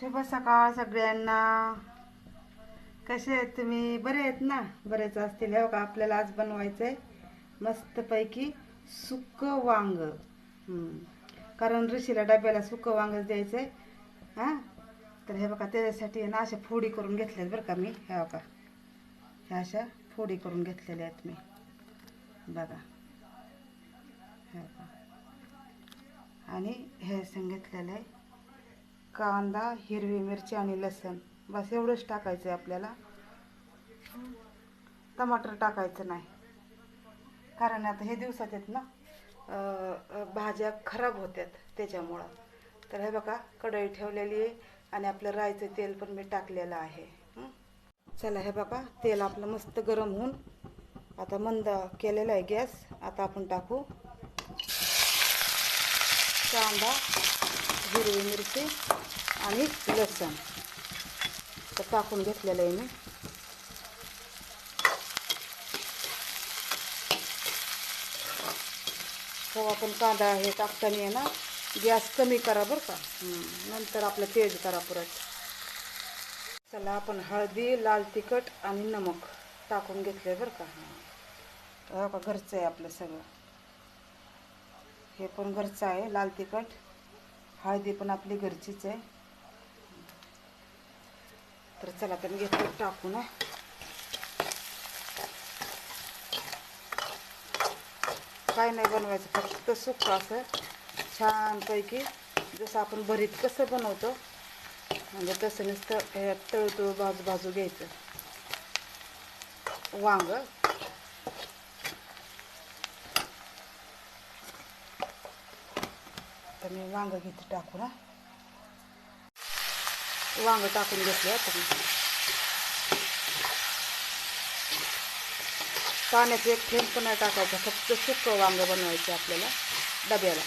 शुभ सकाळ सगळ्यांना. कसे आहेत तुम्ही? बरे आहेत ना? बरेच असतील. हो हे बघा आपल्याला आज बनवायचं आहे मस्तपैकी सुकं वांग कारण ऋषीला डब्याला सुकं वांगच द्यायचं आहे हां? तर हे बघा त्याच्यासाठी ना अशा फोडी करून घेतल्यात बरं का मी. हे बघा. ह्या अशा फोडी करून घेतलेल्या आहेत मी. बघा. हे बघा. आणि हे सांगितलेलं आहे. कांदा हिरवी मिरची आणि लसूण? बस एवढंच टाकायचं आहे आपल्याला. टमाटर टाकायचं नाही. कारण आता हे दिवसात आहेत ना भाज्या खराब होत्यात त्याच्यामुळं. तर हे बघा कढई ठेवलेली आहे आणि आपलं रायचं तेल पण मी टाकलेलं आहे. चला हे बघा तेल आपलं मस्त गरम होऊन आता मंद केलेला आहे गॅस. आता आपण टाकू. कांदा हिरवी मिरची. आणि लसण. तर टाकून घेतलेलं आहे मी. हो आपण कांदा हे टाकताना आहे ना गॅस कमी करा बरं का. नंतर आपलं तेज करा परत. चला आपण हळदी लाल तिखट आणि नमक टाकून घेतलं आहे बरं का. हं. हो का घरचं आहे आपलं सगळं. हे पण घरचं आहे लाल तिखट. हळदी पण आपली घरचीच आहे. तर चला तर मी टाकू ना काय नाही बनवायचं फक्त सुक्क असं छानपैकी जसं आपण भरीत कसं बनवतो म्हणजे तसं नुसतं हे तळतूळ बाजू भाजू घ्यायचं. वांग. तर मी वांग घेते टाकू ना वांग टाकून घेतले आता पाण्याचं एक थेंब पण नाही टाकायचं फक्त सुकं वांग बनवायचं आपल्याला डब्याला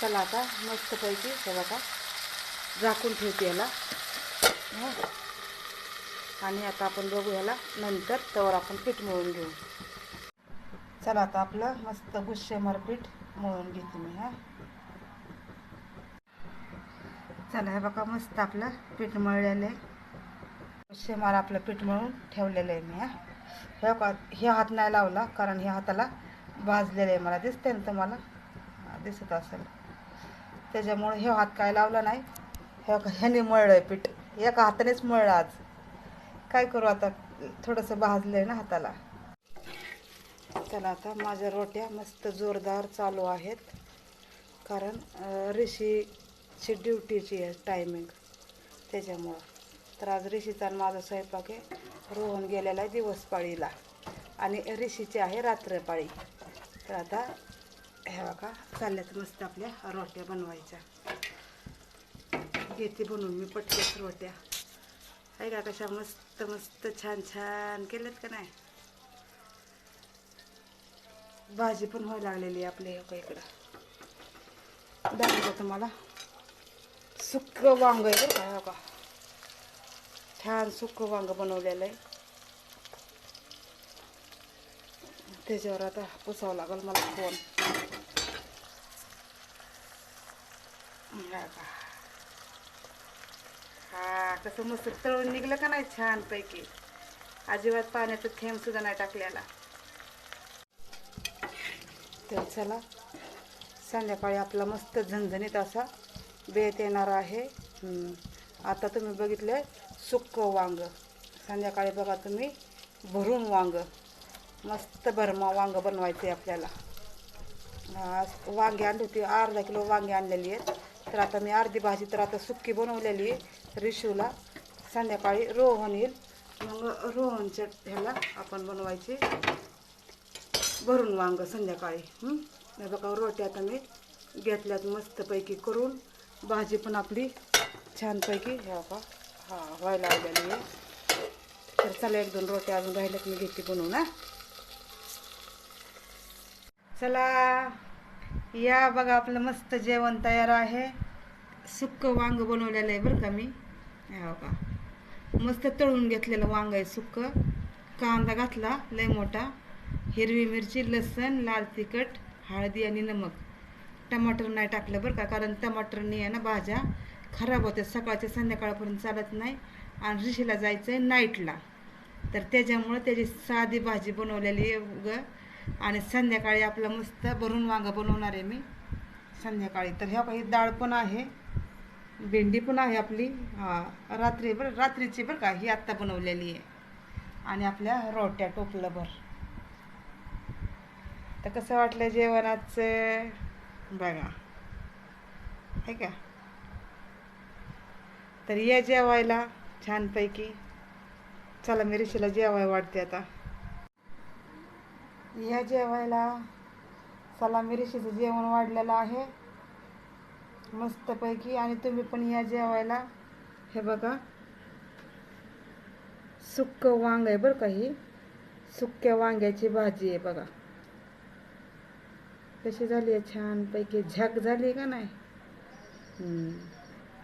चला आता मस्तपैकी हे बघा झाकून ठेवते याला आणि आता आपण बघू ह्याला नंतर तवर आपण पीठ मळून घेऊ चला आता आपलं मस्त गुस्सेमार पीठ मळून घेते मी हा. चला हे बघा मस्त आपलं पीठ मळलेलं आहे. गुस्सेमार आपलं पीठ मळून ठेवलेलं आहे मी हा. हे बघा हे हात नाही लावला कारण ह्या हाताला भाजलेलं आहे मला दिसते ना तुम्हाला? दिसत असेल. त्याच्यामुळे हे हात काय लावला नाही. हे बघा ह्याने मळलं आहे पीठ. एका हातानेच मळलं आज. काय करू आता? थोडंसं भाजलं आहे ना हाताला. चला आता माझ्या रोट्या मस्त जोरदार चालू आहेत. कारण ऋषीची ड्युटीची आहे टायमिंग त्याच्यामुळं. तर आज ऋषीचा आणि माझा स्वयंपाक आहे रोहन गेलेला आहे दिवसपाळीला. आणि ऋषीची आहे रात्रपाळी. तर आता हे बघा चालल्यात मस्त आपल्या रोट्या बनवायच्या. घेते बनवून मी पटकेच रोट्या. आहे का कशा? मस्त मस्त छान छान केल्यात का नाही? भाजी पण व्हायला लागलेली आहे आपल्या ह्या इकडं. दाखवतो तुम्हाला. सुक्क वांग आहे बरं का का? छान सुक्क वांग बनवलेलं आहे. त्याच्यावर आता पुसावं लागेल मला फोन. हा कसं मस्त तळून निघलं का नाही छानपैकी. अजिबात पाण्याचं थेंब सुद्धा नाही टाकलेला. तर चला. संध्याकाळी आपला मस्त झणझणीत असा बेत येणार आहे. आता तुम्ही बघितलं सुक्क वांग. संध्याकाळी बघा तुम्ही भरून वांग. मस्त भरमा वांग बनवायचे आपल्याला. आज वांगी आणली होती अर्धा किलो वांगी आणलेली आहेत. तर आता मी अर्धी भाजी तर आता सुक्की बनवलेली आहे रिशूला. संध्याकाळी रोहन येईल. मग रोहनच्या ह्याला आपण बनवायची. भरून वांग संध्याकाळी हे? बघा रोट्या आता मी घेतल्यात मस्तपैकी करून. भाजी पण आपली छानपैकी हे बघा हा व्हायला आलेली आहे. तर चला एक दोन रोट्या अजून राहिल्यात मी घेते बनवून हा. चला या बघा आपलं मस्त जेवण तयार आहे. सुक्क वांग बनवलेलं आहे बरं का मी. हो बघा मस्त तळून घेतलेलं वांग आहे सुक्क. कांदा घातला लय मोठा. हिरवी मिरची लसण लाल तिखट हळदी आणि नमक. टमाटर नाही टाकलं बरं का कारण टमाटरने आहे ना भाज्या खराब होत्या. सकाळच्या संध्याकाळपर्यंत चालत नाही आणि ऋषीला जायचं आहे नाईटला. तर त्याच्यामुळं त्याची साधी भाजी बनवलेली आहे ग आणि संध्याकाळी आपलं मस्त भरून वांगं बनवणार आहे मी. संध्याकाळी. तर ह्या काही डाळ पण आहे भेंडी पण आहे आपली. रात्री बरं रात्रीची बरं का ही आत्ता बनवलेली आहे. आणि आपल्या रोट्या टोपलंभर तर कसं वाटलं जेवणाचं बघा. आहे का? तर या जेवायला छानपैकी. चला मी ऋषीला जेवाय वाटते आता. या जेवायला चला मी ऋषीचं जेवण वाढलेलं आहे. मस्तपैकी. आणि तुम्ही पण या जेवायला. हे बघा. सुक्क वांग आहे बरं का ही? सुक्या वांग्याची भाजी आहे बघा. कशी झाली आहे? छानपैकी झक झाली का नाही?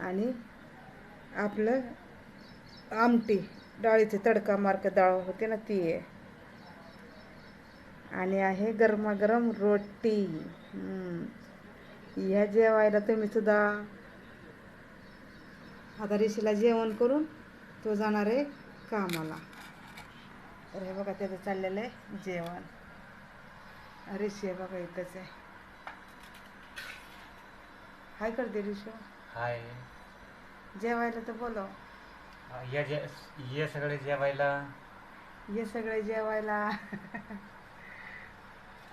आणि आपलं आमटी डाळीचे तडका मार्क डाळ होते ना ती आहे. आणि आहे गरमागरम रोटी. ह्या या जेवायला तुम्ही सुद्धा आता ऋषीला जेवण करून तो जाणार आहे कामाला. तर हे बघा त्याचं चाललेलं आहे जेवण. ऋषी बघा इथंच आहे. हाय करते ऋषू हाय. जेवायला तर बोलव. या जे ये सगळे जेवायला. ये सगळे जेवायला.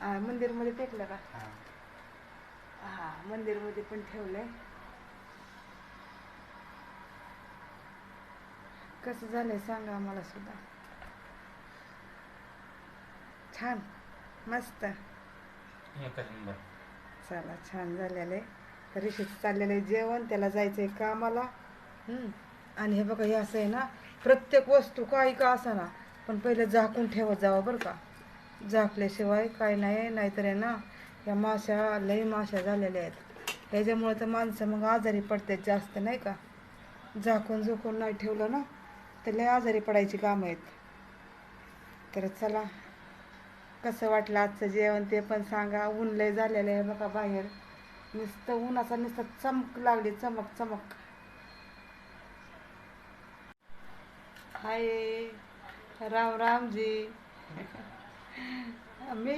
आ, मंदिरमध्ये टेकलं का? हा. हा मंदिरमध्ये पण ठेवलंय. कसं झालंय सांगा आम्हाला सुद्धा. छान. मस्त. एकच नंबर चला छान झालेलं आहे. ऋषीचं चाललेलं आहे जेवण त्याला जायचं आहे कामाला. हम्म. आणि हे बघा हे असं आहे ना प्रत्येक वस्तू काही का असा ना पण पहिले झाकून ठेवत जावं बरं का. झाकल्याशिवाय काय नाही नाहीतर आहे ना या माश्या लई माश्या झालेल्या आहेत. ह्याच्यामुळे तर माणसं मग आजारी पडतात जास्त नाही का? झाकून झोकून नाही ठेवलं ना तर लय आजारी पडायची कामं आहेत. तर चला कसं वाटलं आजचं जेवण ते पण सांगा. ऊन लय झालेलं आहे बघा बाहेर. नुसतं उन्हाचा नुसतं चमक लागली चमक चमक. हाय राम राम जी मी?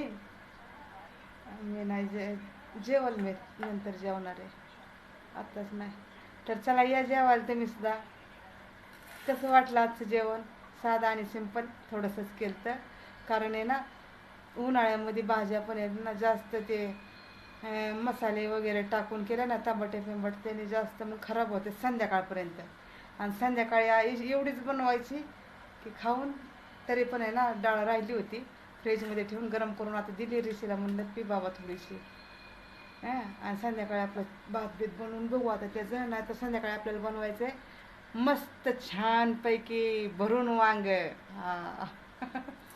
मी नाही जे जेवल मी नंतर जेवणार आहे. आत्ताच नाही. तर चला या जेवायला तुम्ही सुद्धा. कसं वाटलं आजचं जेवण? साधं आणि सिंपल थोडंसंच केलं तर कारण आहे ना उन्हाळ्यामध्ये भाज्या पण आहेत ना जास्त ते मसाले वगैरे टाकून केले ना तांबटे पिंबट त्याने जास्त मग खराब होते संध्याकाळपर्यंत. आणि संध्याकाळी एवढीच बनवायची की खाऊन तरी पण आहे ना डाळ राहिली होती. फ्रीजमध्ये ठेवून गरम करून आता दिली रिशीला म्हणलं पी बाबा थोडीशी. हां आणि संध्याकाळी आपलं भात बीत बनवून बघू आता त्याचं. नाही तर संध्याकाळी आपल्याला बनवायचं आहे मस्त छानपैकी भरून वांग. हां.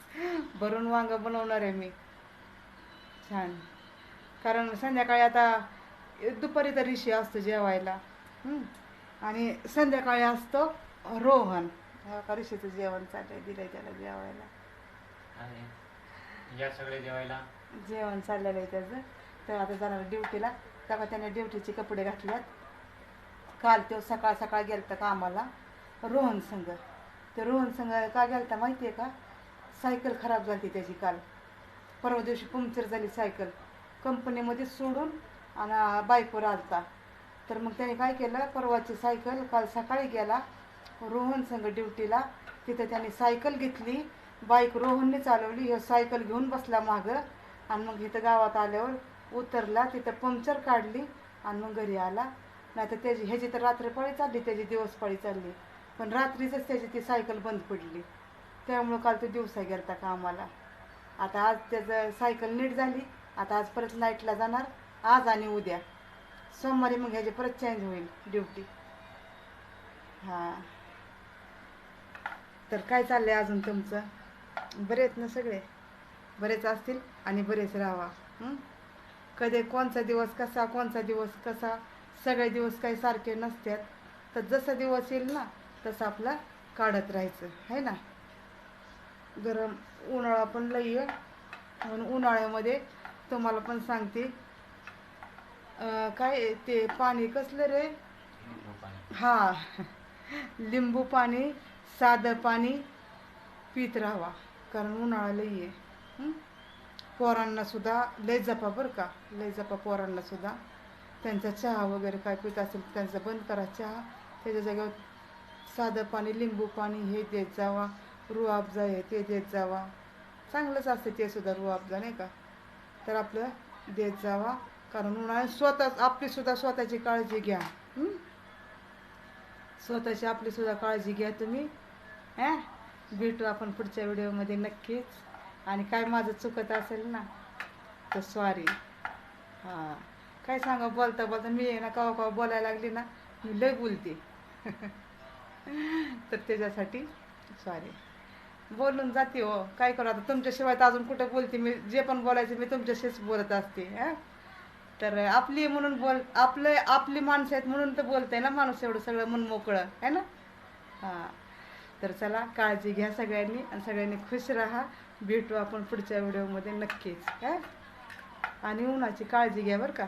भरून वांग बनवणार आहे मी. छान. कारण संध्याकाळी आता दुपारी तर ऋषी असतो जेवायला. आणि संध्याकाळी असतो रोहन. का ऋषीचं जेवण चाललंय दिलंय त्याला जेवायला. या सगळे जेवायला? जेवण चाललेलं आहे त्याचं. तर आता जाणार ड्युटीला. तेव्हा त्याने ड्युटीचे कपडे घातल्यात काल तो सकाळ सकाळ गेलता कामाला. रोहन संघ ते रोहन संघ का गेलता माहिती आहे का? सायकल खराब झाली त्याची काल. परवा दिवशी पंक्चर झाली सायकल. कंपनीमध्ये सोडून आणि बाईकवर आलता. तर मग त्याने काय केलं? परवाची सायकल काल सकाळी गेला रोहन संघ ड्युटीला. तिथं त्याने सायकल घेतली. बाईक रोहनने चालवली. ह्यो सायकल घेऊन बसला मागं आणि मग इथं गावात आल्यावर उतरला. तिथं पंक्चर काढली आणि मग घरी आला. नाही तर त्याची ह्याची तर रात्रपाळी चालली त्याची दिवसपाळी चालली. पण रात्रीचंच त्याची ती सायकल बंद पडली. त्यामुळं काल तो दिवसा गेलता कामाला. आता आज त्याचं सायकल नीट झाली. आता आज परत नाईटला जाणार. आज आणि उद्या. सोमवारी मग ह्याची परत चेंज होईल ड्युटी हां. तर काय चाललंय अजून तुमचं? बरे आहेत ना सगळे? बरेच असतील आणि बरेच राहा कधी कोणचा दिवस कसा कोणचा दिवस कसा? सगळे दिवस काही सारखे नसतात. तर जसा दिवस येईल ना तसं आपला काढत राहायचं. आहे ना? गरम उन्हाळा पण लई आहे. म्हणून उन्हाळ्यामध्ये तुम्हाला पण सांगते. काय ते पाणी कसलं रे? हा. लिंबू पाणी साधं पाणी पित राहावा. कारण उन्हाळा लई आहे. हं? पोरांना सुद्धा लय जपा बरं का. लय जपा पोरांना सुद्धा. त्यांचा चहा वगैरे काय पित असेल त्यांचा बंद करा चहा. त्याच्या जागेवर साधं पाणी लिंबू पाणी हे देत जावा. रुआबजा आहे ते देत जावा. चांगलंच असतं ते सुद्धा रुआबजा नाही का? तर आपलं देत जावा. कारण उन्हाळ्यात स्वतः आपली सुद्धा स्वतःची काळजी घ्या. स्वतःची आपली सुद्धा काळजी घ्या तुम्ही. ॲ भेटू आपण पुढच्या व्हिडिओमध्ये नक्कीच. आणि काय माझं चुकत असेल ना तर सॉरी हां. काय सांगा बोलता बोलता मी आहे ना कवा कवा बोलायला लागली ना मी लय बोलते. तर त्याच्यासाठी सॉरी बोलून जाते हो. काय करू आता? तुमच्याशिवाय तर अजून कुठं बोलते? मी जे पण बोलायचं मी तुमच्याशीच बोलत असते हां? तर आपली म्हणून बोल आपले आपली माणसं आहेत म्हणून तर बोलतंय ना माणूस एवढं सगळं मन मोकळं आहे ना? हां. तर चला काळजी घ्या सगळ्यांनी आणि सगळ्यांनी खुश राहा. भेटू आपण पुढच्या व्हिडिओमध्ये नक्कीच काय आणि उन्हाची काळजी घ्या बरं का.